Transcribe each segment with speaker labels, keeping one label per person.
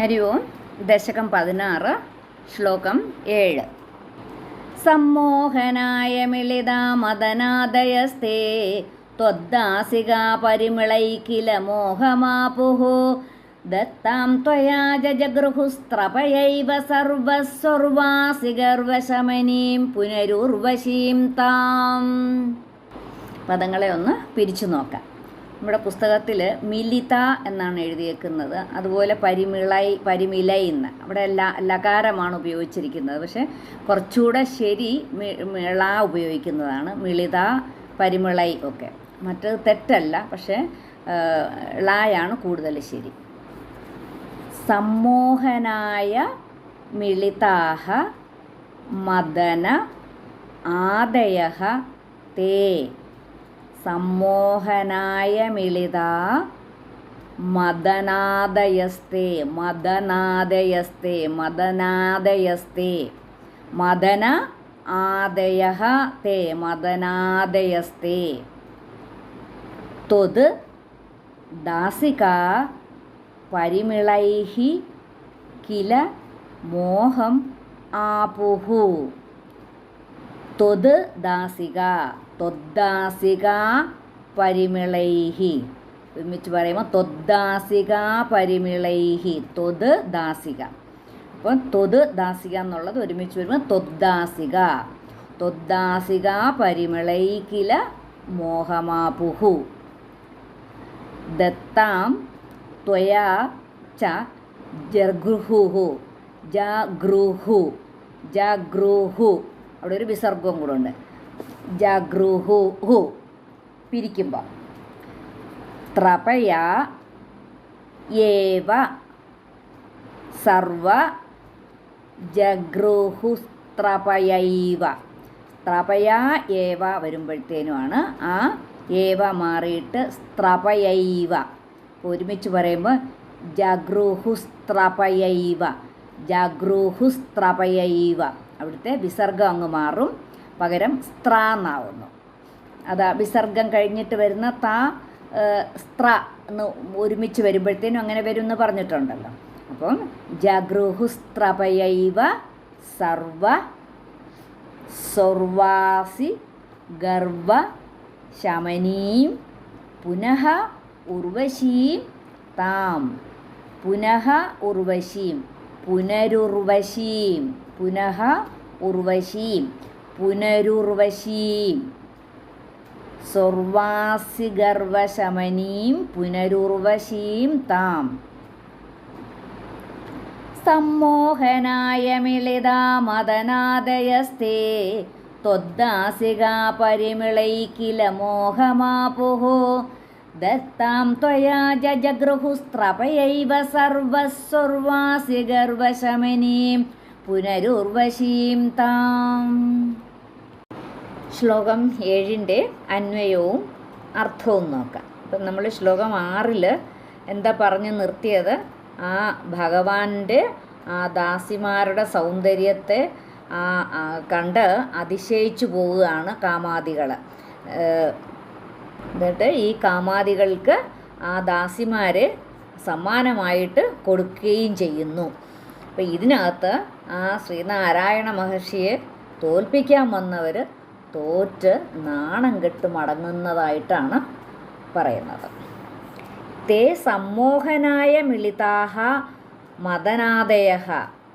Speaker 1: ഹരി ഓം. ദശകം പതിനാറ് ശ്ലോകം ഏഴ്. സമ്മോഹനായ മിളിതാ മദനാദയസ്തേ ത്വദ്ദാസിക പരിമിളൈക്കില മോഹമാപുഹു. ദത്താം ത്വയാ സർവസ്വർവാസി ഗർവശമനീം പുനരുർവശീം താം. പദങ്ങളെ ഒന്ന് പിരിച്ചു നോക്കാം. നമ്മുടെ പുസ്തകത്തിൽ മിലിത എന്നാണ് എഴുതിയേക്കുന്നത്. അതുപോലെ പരിമിളൈ പരിമിലൈ എന്ന്. അവിടെ ലകാരമാണ് ഉപയോഗിച്ചിരിക്കുന്നത്. പക്ഷേ കുറച്ചുകൂടെ ശരി മിള ഉപയോഗിക്കുന്നതാണ്. മിളിത പരിമിളൈ ഒക്കെ. മറ്റത് തെറ്റല്ല. പക്ഷേ ളായാണ് കൂടുതൽ ശരി. സമ്മോഹനായ മിളിതാഹ മദന ആദയ തേ സമ്മോഹനായ മിളിത മദനാദയസ്തേ മദനാദയസ്തേ മദനാദയസ്തേ. മദന ആദയ തേ മദനാദയസ്തേ. ത്വത് ദാസിക പരിമിളൈः കില മോഹം ആപുഹു. ത്വത് ദാസിക ത്വദ്ദാസിക പരിമിളൈഹി. ഒരുമിച്ച് പറയുമ്പോൾ തൊദ്ദാസിക പരിമിളൈഹി. തൊത് ദാസിക. അപ്പം തൊത് ദാസിക എന്നുള്ളത് ഒരുമിച്ച് വരുമ്പോൾ തൊദ്ദാസിക. തൊദ്ദാസിക പരിമിളൈക്കില മോഹമാപുഹു. ദത്താം ത്വയാ ച ജർഗൃഹുഹു. ജാഗ്രുഹു ജാഗ്രുഹു അവിടെ ഒരു വിസർഗവും കൂടെ ഉണ്ട്. ജഗൃഹു ഹു. പിരിക്കുമ്പോൾ ത്രപയ ഏവ സർവ ജഗൃഹുസ്ത്രപയൈവ ത്രപയ ഏവ വരുമ്പോഴത്തേനുമാണ് ആ ഏവ മാറിയിട്ട് സ്ത്രപയൈവ ഒരുമിച്ച് പറയുമ്പോൾ ജഗ്രുഹുസ്ത്രപയൈവ ജഗ്രുഹുസ്ത്രപയൈവ അവിടുത്തെ വിസർഗം അങ്ങ് മാറും. പകരം സ്ത്ര എന്നാവുന്നു അതാ വിസർഗം കഴിഞ്ഞിട്ട് വരുന്ന താ സ്ത്ര എന്ന് ഒരുമിച്ച് വരുമ്പോഴത്തേനും അങ്ങനെ വരും എന്ന് പറഞ്ഞിട്ടുണ്ടല്ലോ. അപ്പം ജഗൃഹുസ്ത്രപയൈവ സർവ സർവാസി ഗർവ ശമനീം പുനഃ ഉർവശീം താം. പുനഃ ഉർവശീം. പുനരുർവശീം. പുനഃ ഉർവശീം. പുനരുർവശീം. സർവാസി ഗർവശമനീം പുനരുർവശീം താം. സമ്മോഹനായ മിളിതാ മദനാദയസ്തേ ത്വദ്ദാസികാ പരിമിളൈക്കില മോഹമാപുഹു ദത്താം ത്വയാ ജജഗൃഹുസ്ത്രപയൈവ സർവസ്വർവാസി ഗർവശമനീം പുനരുർവശീം താം. ശ്ലോകം ഏഴിന്റെ അന്വയവും അർത്ഥവും നോക്കാം. ഇപ്പം നമ്മൾ ശ്ലോകം ആറിൽ എന്താ പറഞ്ഞ് നിർത്തിയത്? ആ ഭഗവാന്റെ ആ ദാസിമാരുടെ സൗന്ദര്യത്തെ കണ്ട് അതിശയിച്ചു പോവുകയാണ് കാമാദികൾ. എന്നിട്ട് ഈ കാമാദികൾക്ക് ആ ദാസിമാരെ സമ്മാനമായിട്ട് കൊടുക്കുകയും ചെയ്യുന്നു. അപ്പം ഇതിനകത്ത് ആ ശ്രീനാരായണ മഹർഷിയെ തോൽപ്പിക്കാൻ വന്നവർ തോറ്റ് നാണം കെട്ട് മടങ്ങുന്നതായിട്ടാണ് പറയുന്നത്. തേ സമ്മോഹനായ മിളിതാഹ മതനാദയ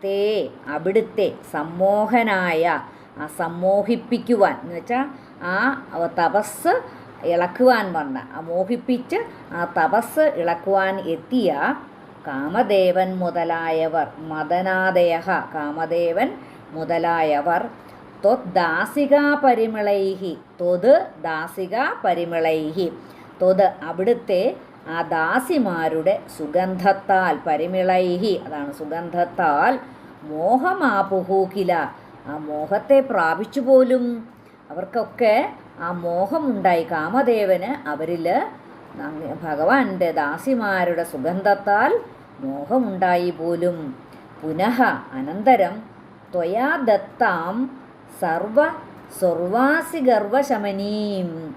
Speaker 1: തേ അവിടുത്തെ സമ്മോഹനായ ആ സമ്മോഹിപ്പിക്കുവാൻ എന്ന് വെച്ചാൽ ആ തപസ് ഇളക്കുവാൻ വന്ന. ആ മോഹിപ്പിച്ച് ആ തപസ് ഇളക്കുവാൻ എത്തിയ കാമദേവൻ മുതലായവർ. മദനാദയ കാമദേവൻ മുതലായവർ. ത്വദ്ദാസിക പരിമളൈഹി ത്വത് ദാസിക പരിമളൈഹി ത്വത് അവിടുത്തെ ആ ദാസിമാരുടെ സുഗന്ധത്താൽ പരിമിളൈഹി. അതാണ് സുഗന്ധത്താൽ മോഹമാപുഹൂക്കില ആ മോഹത്തെ പ്രാപിച്ചു പോലും. അവർക്കൊക്കെ ആ മോഹമുണ്ടായി. കാമദേവന് അവരിൽ ഭഗവാന്റെ ദാസിമാരുടെ സുഗന്ധത്താൽ മോഹമുണ്ടായി പോലും. പുനഃ അനന്തരം ത്വയാ ദത്താം സർവ സർവാസി ഗർവശമനീം.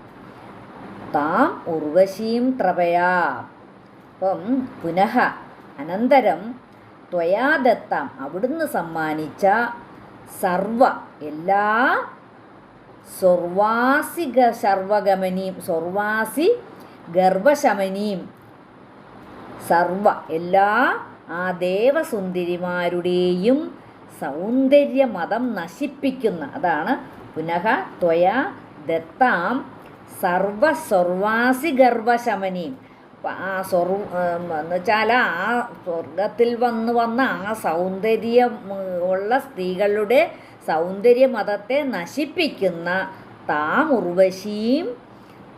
Speaker 1: താം ഉർവശീം ത്രപയാ. അപ്പം പുനഃ അനന്തരം ത്വയാ ദത്താം. അവിടുന്ന് സമ്മാനിച്ച സർവ എല്ലാ സ്വർവാസിക സർവഗമനീം സ്വർവാസി ഗർവശമനീം. സർവ എല്ലാ ആ ദേവസുന്ദരിമാരുടെയും സൗന്ദര്യമതം നശിപ്പിക്കുന്ന അതാണ് പുനഃ ത്വയ ദത്താം സർവ സ്വർവാസി ഗർഭശമനീം ആ സ്വർ എന്ന് വെച്ചാൽ ആ സ്വർഗത്തിൽ വന്നു വന്ന ആ സൗന്ദര്യം ഉള്ള സ്ത്രീകളുടെ സൗന്ദര്യമതത്തെ നശിപ്പിക്കുന്ന താം ഉർവശീം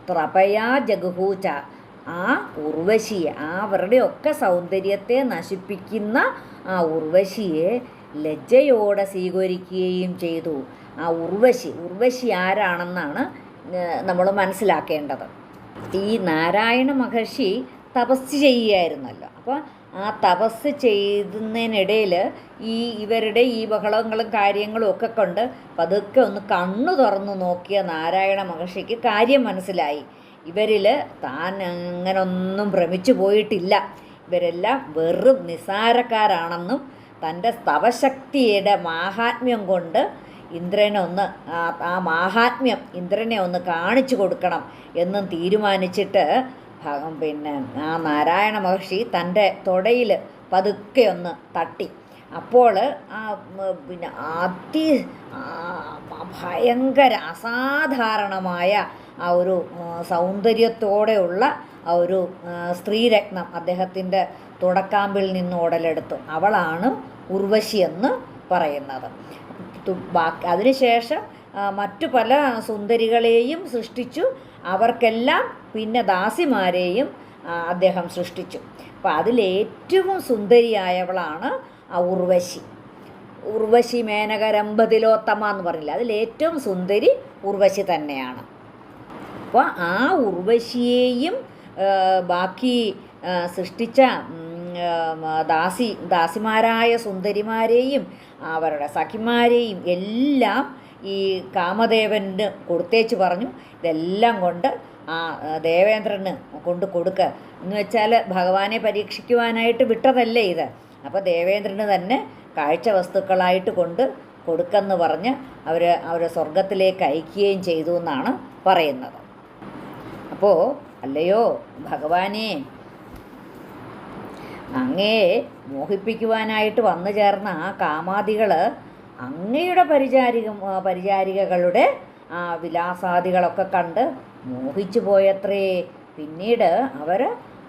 Speaker 1: ത്രപയാ ജഗഹൂച ആ ഉർവശിയെ ആ അവരുടെയൊക്കെ സൗന്ദര്യത്തെ നശിപ്പിക്കുന്ന ആ ഉർവശിയെ ലജ്ജയോടെ സ്വീകരിക്കുകയും ചെയ്തു. ആ ഉർവശി ഉർവശി ആരാണെന്നാണ് നമ്മൾ മനസ്സിലാക്കേണ്ടത്. ഈ നാരായണ മഹർഷി തപസ് ചെയ്യുകയായിരുന്നല്ലോ. അപ്പോൾ ആ തപസ് ചെയ്യുന്നതിനിടയിൽ ഈ ഇവരുടെ ഈ ബഹളങ്ങളും കാര്യങ്ങളും ഒക്കെ കൊണ്ട് പതുക്കെ ഒന്ന് കണ്ണു തുറന്നു നോക്കിയ നാരായണ മഹർഷിക്ക് കാര്യം മനസ്സിലായി. ഇവരിൽ താൻ അങ്ങനൊന്നും ഭ്രമിച്ചു പോയിട്ടില്ല. ഇവരെല്ലാം വെറും നിസാരക്കാരാണെന്നും തന്റെ സ്തവശക്തിയുടെ മാഹാത്മ്യം കൊണ്ട് ഇന്ദ്രനെ ഒന്ന് ആ- മാഹാത്മ്യം ഇന്ദ്രനെ ഒന്ന് കാണിച്ചു കൊടുക്കണം എന്നും തീരുമാനിച്ചിട്ട് പിന്നെ ആ നാരായണ മഹർഷി തന്റെ തൊടയിൽ പതുക്കെ ഒന്ന് തട്ടി. അപ്പോൾ ആ പിന്നെ അതി ഭയങ്കര അസാധാരണമായ ആ ഒരു സൗന്ദര്യത്തോടെയുള്ള ആ ഒരു സ്ത്രീരത്നം അദ്ദേഹത്തിന്റെ തുടക്കാമ്പിൽ നിന്ന് ഉടലെടുത്തു. അവളാണ് ഉർവശി എന്ന് പറയുന്നത്. ബാക്കി അതിനുശേഷം മറ്റു പല സുന്ദരികളെയും സൃഷ്ടിച്ചു. അവർക്കെല്ലാം പിന്നെ ദാസിമാരെയും അദ്ദേഹം സൃഷ്ടിച്ചു. അപ്പോൾ അതിലേറ്റവും സുന്ദരിയായവളാണ് ആ ഉർവശി. ഉർവശി മേനക രംഭതിലോത്തമ എന്ന് പറഞ്ഞില്ല? അതിലേറ്റവും സുന്ദരി ഉർവശി തന്നെയാണ്. അപ്പോൾ ആ ഉർവശിയെയും ബാക്കി സൃഷ്ടിച്ച ദാസി ദാസിമാരായ സുന്ദരിമാരെയും അവരുടെ സഖിമാരെയും എല്ലാം ഈ കാമദേവന് കൊടുത്തേച്ച് പറഞ്ഞു. ഇതെല്ലാം കൊണ്ട് ആ, ദേവേന്ദ്രന് കൊണ്ട് കൊടുക്കുക എന്ന് വെച്ചാൽ ഭഗവാനെ പരീക്ഷിക്കുവാനായിട്ട് വിട്ടതല്ലേ ഇത്? അപ്പോൾ ദേവേന്ദ്രന് തന്നെ കാഴ്ച വസ്തുക്കളായിട്ട് കൊണ്ട് കൊടുക്കെന്ന് പറഞ്ഞ് അവർ അവരെ സ്വർഗത്തിലേക്ക് അയക്കുകയും ചെയ്തു എന്നാണ് പറയുന്നത്. അപ്പോൾ അല്ലയോ ഭഗവാനെ. അങ്ങയെ മോഹിപ്പിക്കുവാനായിട്ട് വന്നു ചേർന്ന ആ കാമാദികൾ അങ്ങയുടെ പരിചാരിക പരിചാരികകളുടെ ആ വിലാസാദികളൊക്കെ കണ്ട് മോഹിച്ചു പോയത്രേ. പിന്നീട് അവർ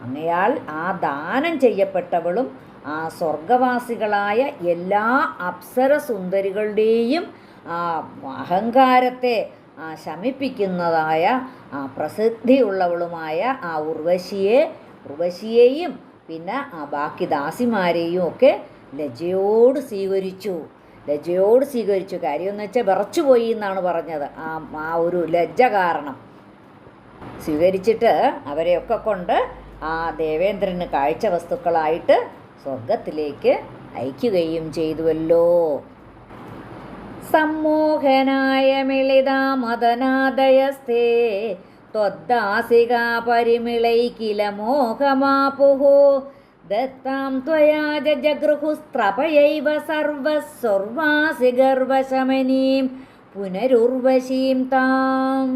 Speaker 1: അങ്ങയാൽ ആ ദാനം ചെയ്യപ്പെട്ടവളും ആ സ്വർഗവാസികളായ എല്ലാ അപ്സര സുന്ദരികളുടെയും ആ അഹങ്കാരത്തെ ശമിപ്പിക്കുന്നതായ ആ പ്രസിദ്ധിയുള്ളവളുമായ ആ ഉർവശിയെ ഉർവശിയെയും പിന്നെ ആ ബാക്കി ദാസിമാരെയും ഒക്കെ ലജയോട് സ്വീകരിച്ചു. ലജയോട് സ്വീകരിച്ചു. കാര്യം എന്ന് വെച്ചാൽ വിറച്ചുപോയി എന്നാണ് പറഞ്ഞത്. ആ ആ ഒരു ലജ്ജ കാരണം. സ്വീകരിച്ചിട്ട് അവരെയൊക്കെ കൊണ്ട് ആ ദേവേന്ദ്രന് കാഴ്ച വസ്തുക്കളായിട്ട് സ്വർഗത്തിലേക്ക് അയക്കുകയും ചെയ്തുവല്ലോ. സമ്മോഹനായ മിളിതാമദനാദയസ്തേ ത്വദ്ദാസികാ പരിമിളൈ കില മോഹമാപുഹു. ദത്താം ത്വയാ ജഗൃഹുസ്ത്രപയൈവ സർവസ്വർവാസി ഗർവശമനീം പുനരുർവശീം താം.